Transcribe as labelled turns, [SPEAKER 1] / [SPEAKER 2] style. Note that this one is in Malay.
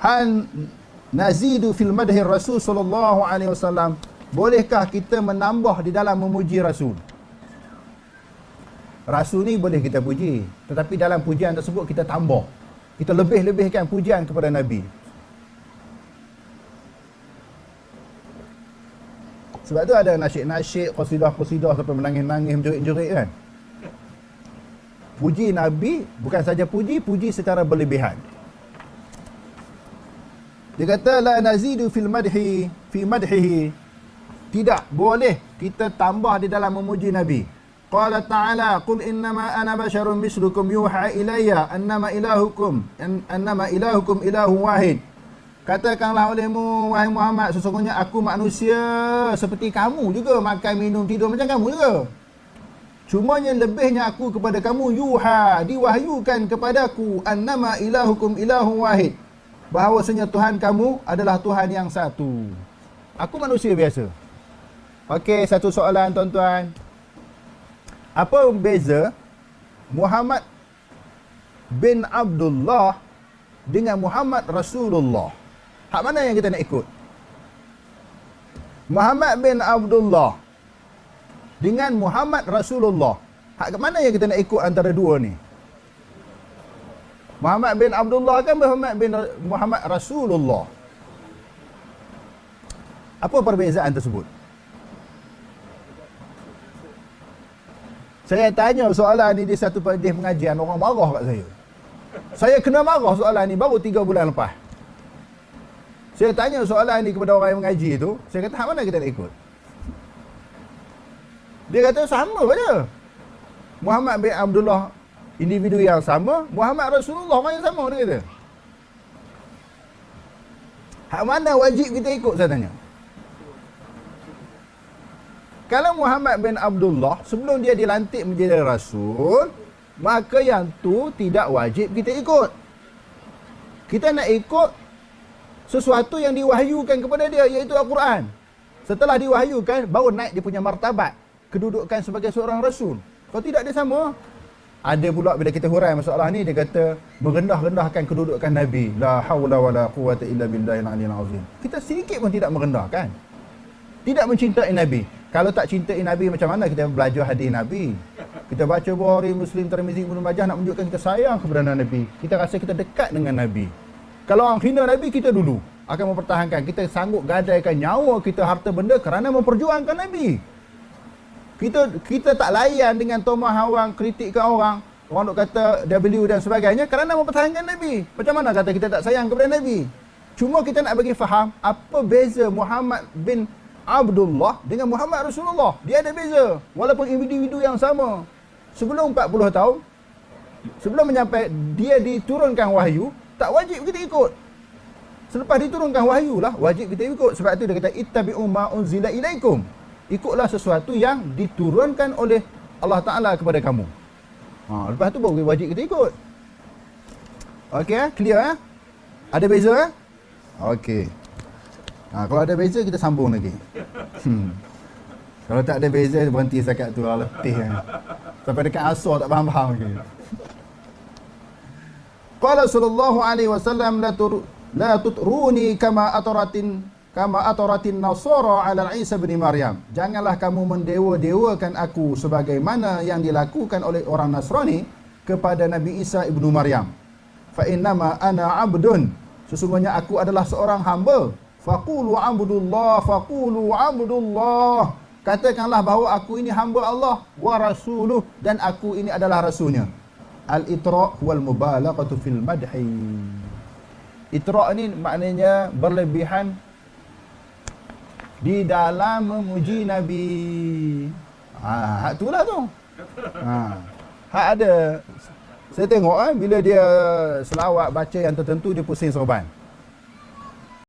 [SPEAKER 1] hal nazidu fil madhi rasul sallallahu alaihi wasallam? Bolehkah kita menambah di dalam memuji rasul? Rasul ni boleh kita puji tetapi dalam pujian tersebut kita tambah. Kita lebih-lebihkan pujian kepada nabi. Sebab tu ada nasyid-nasyid qasidah-qasidah sampai menangis-nangis menjerit-jerit kan? Puji nabi bukan saja puji puji secara berlebihan dia kata la nazidu fil madhi fi madhihi. Tidak boleh kita tambah di dalam memuji Nabi. Qala ta'ala qul innama ana basharun mislukum yuha ilayya annama ilahukum an, annama ilahukum ilahu wahid. Katakanlah olehmu wahai Muhammad sesungguhnya aku manusia seperti kamu juga makan minum tidur macam kamu juga. Cuma yang lebihnya aku kepada kamu yuha diwahyukan kepadaku annama ilahukum ilahu wahid bahawasanya Tuhan kamu adalah Tuhan yang satu. Aku manusia biasa. Okey, satu soalan tuan-tuan. Apa beza Muhammad bin Abdullah dengan Muhammad Rasulullah? Hak mana yang kita nak ikut? Muhammad bin Abdullah dengan Muhammad Rasulullah. Hak mana yang kita nak ikut antara dua ni? Muhammad bin Abdullah kan Muhammad bin Muhammad Rasulullah. Apa perbezaan tersebut? Saya tanya soalan ni di satu majlis pengajian orang marah kat saya. Saya kena marah soalan ni baru tiga bulan lepas. Saya tanya soalan ni kepada orang yang mengaji tu, saya kata, mana kita nak ikut? Dia kata, sama saja. Muhammad bin Abdullah individu yang sama, Muhammad Rasulullah orang yang sama dia kata. Hak mana wajib kita ikut saya tanya? Kalau Muhammad bin Abdullah sebelum dia dilantik menjadi rasul, maka yang tu tidak wajib kita ikut. Kita nak ikut sesuatu yang diwahyukan kepada dia iaitu Al-Quran. Setelah diwahyukan baru naik dia punya martabat kedudukan sebagai seorang rasul. Kalau tidak dia sama, ada pula bila kita hurai masalah ni dia kata merendah-rendahkan kedudukan nabi. La haula wala quwata illa billahil aliyil azim. Kita sedikit pun tidak merendahkan. Tidak mencintai nabi. Kalau tak cintai nabi macam mana kita belajar hadis nabi? Kita baca Bukhari Muslim Tirmizi Ibnu Majah nak menunjukkan kita sayang kepada nabi. Kita rasa kita dekat dengan nabi. Kalau orang hina nabi kita dulu akan mempertahankan. Kita sanggup gadaikan nyawa kita harta benda kerana memperjuangkan nabi kita kita tak layan dengan tomah orang kritikkan orang. Orang nak kata W dan sebagainya kerana mempertahankan Nabi. Macam mana kata kita tak sayang kepada Nabi? Cuma kita nak bagi faham apa beza Muhammad bin Abdullah dengan Muhammad Rasulullah. Dia ada beza walaupun individu yang sama. Sebelum 40 tahun sebelum menyampai dia diturunkan wahyu tak wajib kita ikut. Selepas diturunkan wahyu lah wajib kita ikut. Sebab itu dia kata ittabi'u ma unzila ilaikum ikutlah sesuatu yang diturunkan oleh Allah Ta'ala kepada kamu. Ha, lepas tu baru wajib kita ikut. Okey, eh? clear eh? Ada beza eh? Okey. Ha, kalau ada beza, kita sambung lagi. Hmm. Kalau tak ada beza, berhenti sekat tu lah. Letih eh? Sampai dekat asal tak faham-faham lagi. Qala sallallahu alaihi wasallam la tur la tutruni kama ataratin kama ataratin nasara ala Isa bin Maryam. Janganlah kamu mendewa-dewakan aku sebagaimana yang dilakukan oleh orang Nasrani kepada Nabi Isa ibnu Maryam. Fa innama ana abdun. Sesungguhnya aku adalah seorang hamba. Faqulu abdullah, faqulu abdullah. Katakanlah bahawa aku ini hamba Allah wa rasuluh dan aku ini adalah rasulnya. Al-itra wal mubalaghatu fil madhi. Itra ini maknanya berlebihan di dalam memuji Nabi. Ha, hak itulah tu. Ha. Hak ada. Saya tengok eh, bila dia selawat baca yang tertentu dia pusing sorban.